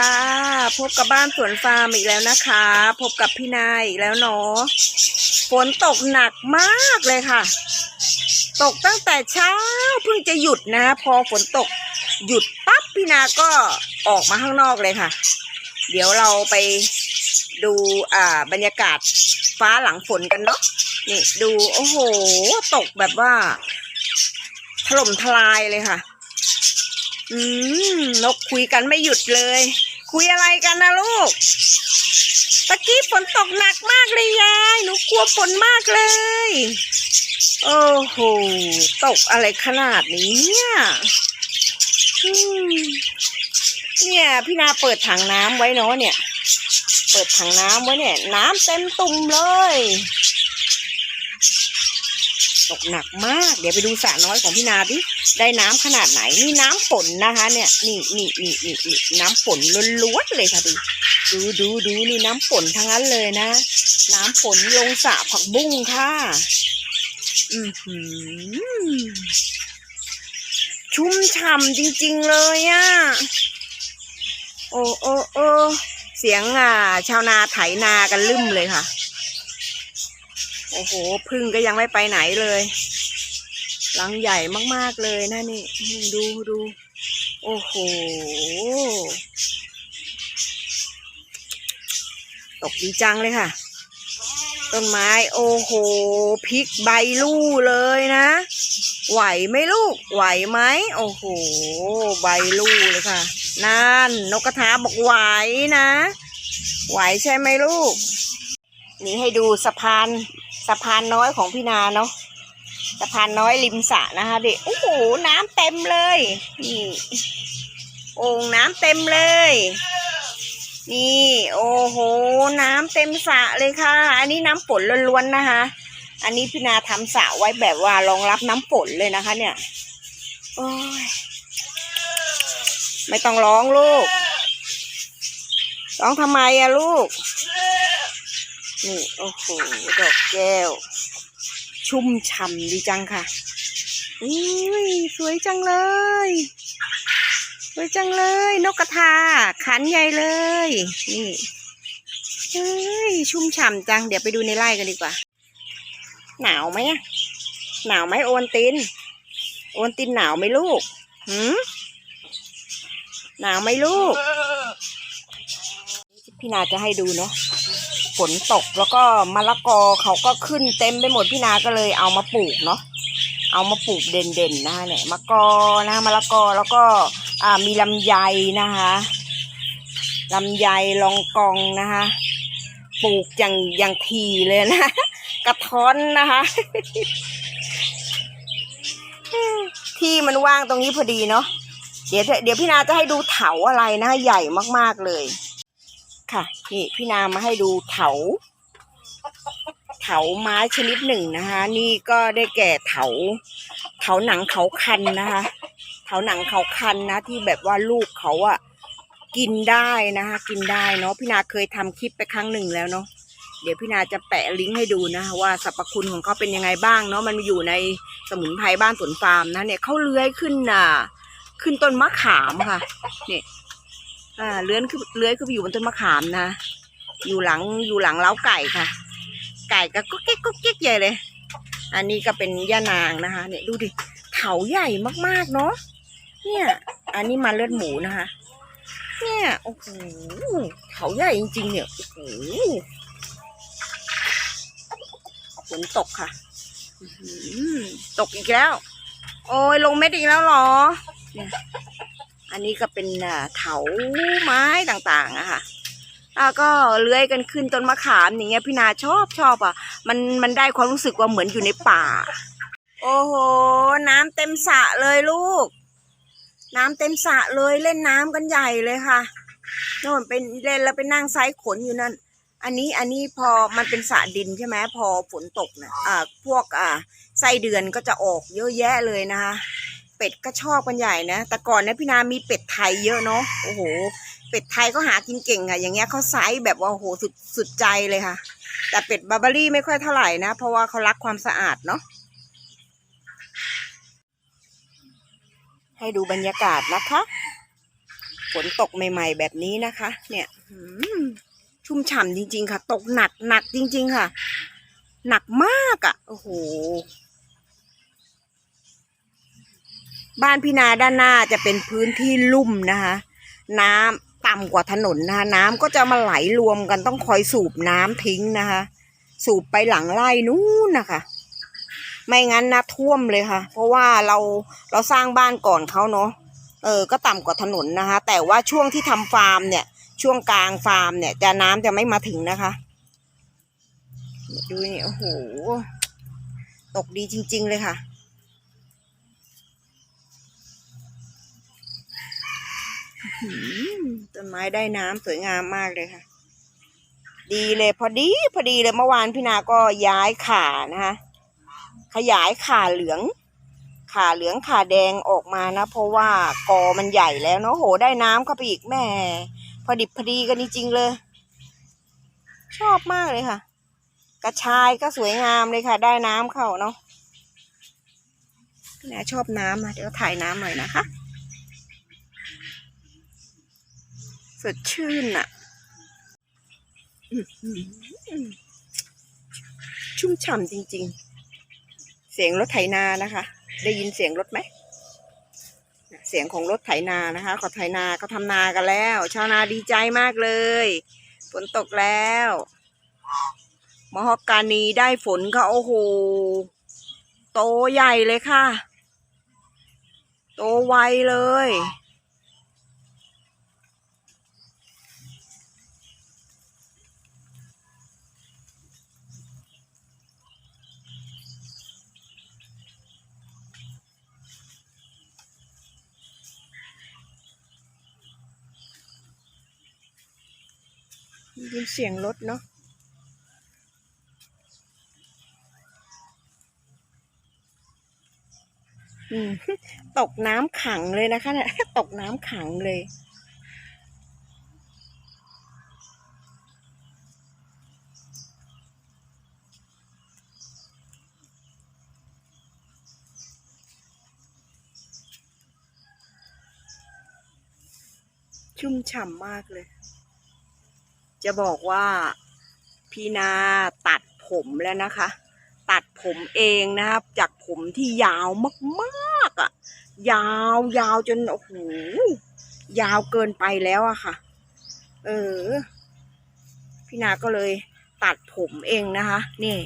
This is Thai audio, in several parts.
ค่ะ พบกับบ้านสวนฟาร์มอีกแล้วนะคะ พบกับพี่นายอีกแล้วเนาะฝนตกหนักมากเลยค่ะ ตกตั้งแต่เช้าเพิ่งจะหยุดนะ พอฝนตกหยุดปั๊บพี่นาก็ออกมาข้างนอกเลยค่ะ เดี๋ยวเราไปดูอ่าบรรยากาศฟ้าหลังฝนกันเนาะนี่ดูโอ้โห ตกแบบว่า ถล่มทลายเลยค่ะ อืมนกคุยกันไม่หยุดเลย คุยอะไรกันนะลูก ตะกี้ฝนตกหนักมากเลยยาย หนูกลัวฝนมากเลย โอ้โห ตกอะไรขนาดนี้เนี่ยเนี่ยพี่นาเปิดถังน้ำไว้เนาะเนี่ย เปิดถังน้ำไว้เนี่ย น้ำเต็มตุ่มเลย ตกหนักมาก เดี๋ยวไปดูสระน้อยของพี่นาดิได้น้ำขนาดไหนนี่น้ำฝนนะคะ เนี่ยนี่นี่นี่นี่นี่น้ำฝนล้วนๆเลยค่ะดูดูดูดูนี่น้ำฝนทั้งนั้นเลยนะ น้ำฝนลงสระผักบุ้งค่ะอือหือชุ่มฉ่ำจริง ๆ เลยอะ่ะโอ้โอ้โอ้เสียงอ่าชาวนาไถนากันลืมเลยค่ะ อ้โหพึ่งก็ยังไม่ไปไหนเลยรังใหญ่มากๆเลยนะนี่ดูดูโอ้โห ตกดีจังเลยค่ะ ต้นไม้ โอ้โหพลิกใบลู่เลยนะ ไหวไหมลูก ไหวไหมโอ้โห ใบลู่เลยค่ะ นั่น นกกระทาบอกไหวนะ ไหวใช่ไหมลูก นี่ให้ดูสะพานะพานน้อยของพี่นาเนาะสะพานน้อยริมสระนะคะเด็กโอ้โหน้ำเต็มเลยนี่โอ่งน้ำเต็มเลย นี่ โอ้โห น้ำเต็มสระเลยค่ะ อันนี้น้ำฝนล้วนๆนะคะ อันนี้พี่นาทำสระไว้แบบว่ารองรับน้ำฝนเลยนะคะ เนี่ยโอ้ยไม่ต้องร้องลูกร้องทำไมอะลูก นี่ โอ้โห ดอกแก้ว ชุ่มฉ่ำดีจังค่ะอุ้ยสวยจังเลย สวยจังเลย นกกระทา ขันใหญ่เลย นี่เฮ้ยชุ่มฉ่ำจัง เดี๋ยวไปดูในไร่กันดีกว่า หนาวไหมอะหนาวไหมโอนติน โอนตินหนาวไหมลูกหืมหนาวไหมลูก พี่นาจะให้ดูเนาะ ฝนตกแล้วก็มะละกอเขาก็ขึ้นเต็มไปหมดพี่นาก็เลยเอามาปลูกเนาะเอามาปลูกเด่นๆนะคะเนี่ยมะกอนะมะละกอแล้วก็อ่ามีลำไยนะคะลำไยลองกองนะคะปลูกอย่างอย่างทีเลยนะกระท้อนนะคะที่มันว่างตรงนี้พอดีเนาะเดี๋ยวเดี๋ยวพี่นาจะให้ดูเถาอะไรนะใหญ่มากๆเลย ค่ะนี่พี่นามาให้ดูเถา เถาไม้ชนิดหนึ่งนะคะ นี่ก็ได้แก่เถา เถาหนังเขาคันนะคะ เถาหนังเขาคันนะ ที่แบบว่าลูกเขาอะกินได้นะคะ กินได้เนาะพี่นาเคยทำคลิปไปครั้งหนึ่งแล้วเนาะเดี๋ยวพี่นาจะแปะลิงก์ให้ดูนะคะว่าสรรพคุณของเขาเป็นยังไงบ้างเนาะมันอยู่ในสมุนไพรบ้านสวนฟาร์มนะเนี่ยเขาเลื้อยขึ้นน่ะขึ้นต้นมะขามค่ะเนี่ย อ่าเลื้อนขึ้นเลื้อยขึ้นไปอยู่บนต้นมะขามนะ อยู่หลังอยู่หลังเล้าไก่ค่ะ ไก่ก็ก็เก๊กก็เก๊กใหญ่เลย อันนี้ก็เป็นย่านางนะคะ เนี่ยดูดิเถาใหญ่มากๆเนาะ เนี่ย อันนี้มันเลือดหมูนะคะ เนี่ยโอ้โหเถาใหญ่จริงๆ เนี่ยโอ้โหฝนตกค่ะตกอีกแล้ว โอ้ยลงเม็ดอีกแล้วเหรอเนี่ย อันนี้ก็เป็นอ่าเถาไม้ต่างๆอะค่ะอาก็เลื้อยกันขึ้นต้นมะขามอย่างเงี้ยพี่นาชอบชอบอะ มันมันได้ความรู้สึกว่าเหมือนอยู่ในป่า โอ้โห น้ำเต็มสระเลยลูก น้ำเต็มสระเลยเล่นน้ำกันใหญ่เลยค่ะโน่นเป็นเล่นแล้วไปนั่งไซส์ขนอยู่นั่น อันนี้อันนี้พอมันเป็นสระดินใช่ไหมพอฝนตกนะอ่าพวกอ่าไส้เดือนก็จะออกเยอะแยะเลยนะคะ เป็ดก็ชอบกันใหญ่นะ แต่ก่อนนี่ยพี่นามีเป็ดไทยเยอะเนาะ โอ้โห เป็ดไทยก็หากินเก่งค่ะอย่างเงี้ยเขาไซส์แบบว่าโอ้โหสุดสุดใจเลยค่ะ แต่เป็ดบาร์บารี่ไม่ค่อยเท่าไหร่นะ เพราะว่าเขารักความสะอาดเนาะ ให้ดูบรรยากาศนะคะ ฝนตกใหม่ ๆ แบบนี้นะคะ เนี่ยชุ่มฉ่ำจริง ๆ ค่ะ ตกหนักหนักจริง ๆ ค่ะ หนักมากอะ่ะ โอ้โห บ้านพี่นาด้านหน้าจะเป็นพื้นที่ลุ่มนะคะ น้ำต่ำกว่าถนนนะคะ น้ำก็จะมาไหลรวมกันต้องคอยสูบน้ำทิ้งนะคะ สูบไปหลังไร่นู้นนะคะ ไม่งั้นนะท่วมเลยค่ะ เพราะว่าเราเราสร้างบ้านก่อนเขาเนาะเออก็ต่ำกว่าถนนนะคะ แต่ว่าช่วงที่ทำฟาร์มเนี่ย ช่วงกลางฟาร์มเนี่ย จะน้ำจะไม่มาถึงนะคะ ดูนี่โอ้โหตกดีจริง ๆ เลยค่ะ ต้นไม้ได้น้ำสวยงามมากเลยค่ะ ดีเลยพอดีพอดีเลยเมื่อวานพี่นาก็ย้ายขานะคะขยายขาเหลือง ขาเหลืองขาแดงออกมานะ เพราะว่ากอมันใหญ่แล้วเนาะโหได้น้ำเข้าไปอีกแม่พอดิบพอดีกันจริงๆเลย ชอบมากเลยค่ะ กระชายก็สวยงามเลยค่ะ ได้น้ำเข้าเนาะพี่นาชอบน้ำนะเดี๋ยวถ่ายน้ำหน่อยนะคะ สดชื่นอะชุ่มฉ่ำจริง ๆ เสียงรถไถนานะคะ ได้ยินเสียงรถไหม เสียงของรถไถนานะคะขาไถนาเขาทำนากันแล้ว ชาวนาดีใจมากเลยฝนตกแล้วมอฮอกกานีได้ฝนค่ะโอ้โห โตใหญ่เลยค่ะ โตไวเลย ยินเสียงรถเนาะอืมตกน้ำขังเลยนะคะเนี่ยตกน้ำขังเลย ชุ่มฉ่ำมากเลย จะบอกว่าพี่นาตัดผมแล้วนะคะ ตัดผมเองนะครับ จากผมที่ยาวมากๆอะ่ะ ยาวยาวจนโอ้โหยาวเกินไปแล้วอะค่ะ เออ พี่นาก็เลยตัดผมเองนะคะ นี่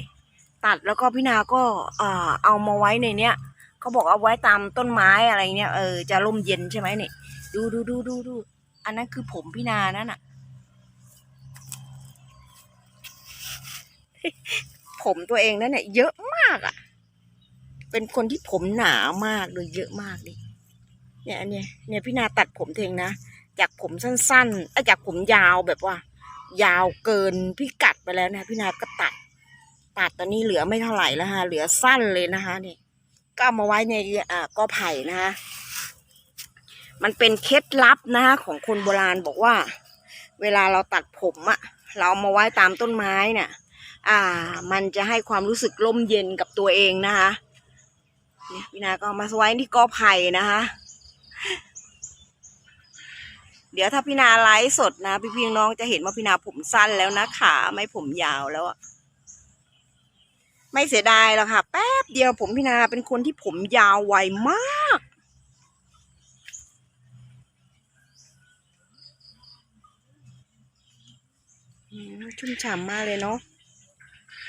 ตัดแล้วก็พี่นาก็อ่าเอามาไว้ในเนี้ยเขาบอกเอาไว้ตามต้นไม้อะไรเนี้ยเออจะร่มเย็นใช่ไหมเนี่ยดูดูดูดูดูอันนั้นคือผมพี่นานั่นอะ ผมตัวเองนั่นเนี่ยเยอะมากอะ่ะ เป็นคนที่ผมหนามากเลยเยอะมากเลยเนี่ยอันเนี้ยเนี่ยพี่นาตัดผมเองนะจากผมสั้นๆไอ้จากผมยาวแบบว่า ยาวเกินพิกัดไปแล้วนะพี่นาก็ตัด ตัดตอนนี้เหลือไม่เท่าไหร่แล้วฮะเหลือสั้นเลยนะคะนี่ก็เอามาไว้ในอ่ากอไผ่นะคะมันเป็นเคล็ดลับนะคะของคนโบราณบอกว่า เวลาเราตัดผมอะเราเอามาไว้ตามต้นไม้เนี่ย อ่า มันจะให้ความรู้สึกร่มเย็นกับตัวเองนะคะเนี่ยพี่นาก็เอามาไว้ที่กอไผ่นะคะ เดี๋ยวถ้าพี่นาไลฟ์สดนะ พี่พี่น้องจะเห็นว่าพี่นาผมสั้นแล้วนะคะไม่ผมยาวแล้วอะไม่เสียดายหรอกค่ะ แป๊บเดียวผมพี่นาเป็นคนที่ผมยาวไวมากชุ่มฉ่ำมากเลยเนาะ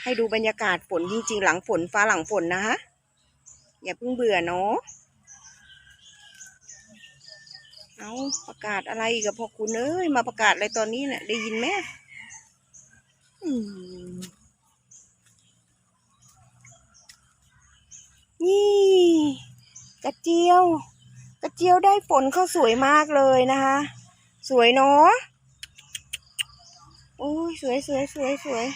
ให้ดูบรรยากาศฝนจริงๆ หลังฝนฟ้าหลังฝนนะคะ อย่าเพิ่งเบื่อเนาะเอาประกาศอะไรกับพ่อคุณเอ้ยมาประกาศอะไรตอนนี้เนี่ยได้ยินไหมนี่กระเจียว กระเจียวได้ฝนเข้าสวยมากเลยนะคะ สวยเนาะโอ้ยสวยสวยสวยสวย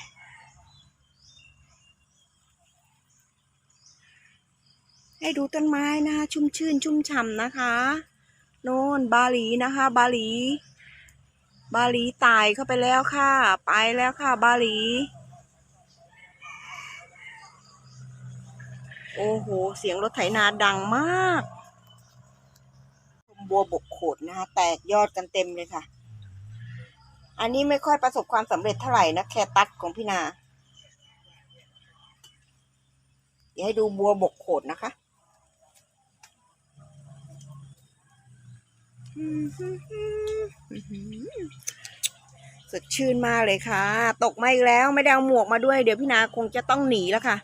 ให้ดูต้นไม้นะคะชุ่มชื่นชุ่มฉ่ำนะคะโน่นบาหลีนะคะ บาหลี บาหลีตายเข้าไปแล้วค่ะ ไปแล้วค่ะ บาหลี โอ้โห เสียงรถไถนาดังมากบัวบกโขดนะคะ แตกยอดกันเต็มเลยค่ะ อันนี้ไม่ค่อยประสบความสำเร็จเท่าไหร่นะแคตัสของพี่นา เดี๋ยวให้ดูบัวบกโขดนะคะ สดชื่นมากเลยค่ะ ตกมาอีกแล้วไม่ได้เอาหมวกมาด้วย เดี๋ยวพี่นาคงจะต้องหนีแล้วค่ะ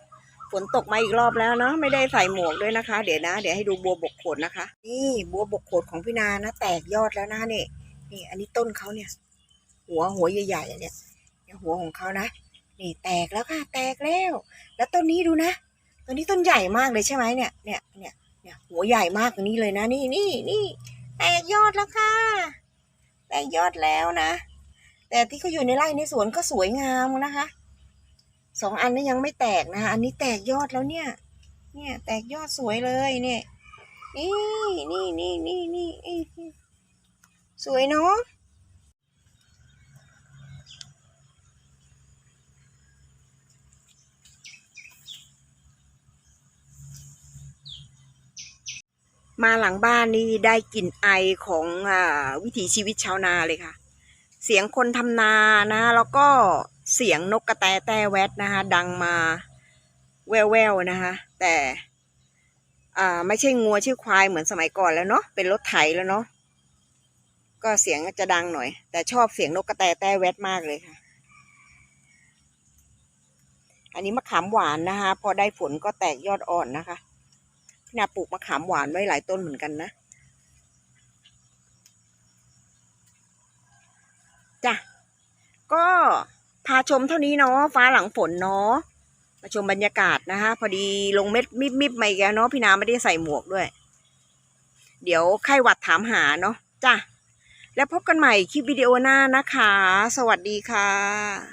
ฝนตกมาอีกรอบแล้วเนาะไม่ได้ใส่หมวกด้วยนะคะ เดี๋ยวนะ เดี๋ยวให้ดูบัวบกโขดนะคะ นี่บัวบกโขดของพี่นานะแตกยอดแล้วนะนี่นี่ อันนี้ต้นเขาเนี่ย หัวหัวใหญ่ๆเนี่ยเนี่ยหัวของเขานะนี่แตกแล้วค่ะ แตกแล้ว แล้วต้นนี้ดูนะต้นนี้ต้นใหญ่มากเลยใช่ไหมเนี่ยเนี่ยเนี่ยเนี่ยหัวใหญ่มากตรงนี้เลยนะนี่นี่นี่ แตกยอดแล้วค่ะ แตกยอดแล้วนะ แต่ที่เขาอยู่ในไร่ในสวนก็สวยงามนะคะสองอันนี้ยังไม่แตกนะคะอันนี้แตกยอดแล้วเนี่ย เนี่ย แตกยอดสวยเลยเนี่ยนี่นี่นี่นี่นี่นี่สวยเนาะ มาหลังบ้านนี่ได้กลิ่นไอของอวิถีชีวิตชาวนาเลยค่ะ เสียงคนทำนานะแล้วก็เสียงนกกระแตแต้แวดนะคะดังมาแววๆนะคะแต่อ่าไม่ใช่งัวชื่อควายเหมือนสมัยก่อนแล้วเนาะเป็นรถไถแล้วเนาะก็เสียงจะดังหน่อย แต่ชอบเสียงนกกระแตแต้แวดมากเลยค่ะ อันนี้มะขามหวานนะคะ พอได้ฝนก็แตกยอดอ่อนนะคะ พี่นาปลูกมะขามหวานไว้หลายต้นเหมือนกันนะจ้ะก็พาชมเท่านี้เนาะฟ้าหลังฝนเนาะมาชมบรรยากาศนะคะ พอดีลงเม็ดมิบมิบมาอีกแล้วเนาะพี่นาไม่ได้ใส่หมวกด้วย เดี๋ยวไข้หวัดถามหาเนาะจ้ะแล้วพบกันใหม่คลิปวิดีโอหน้านะคะ สวัสดีค่ะ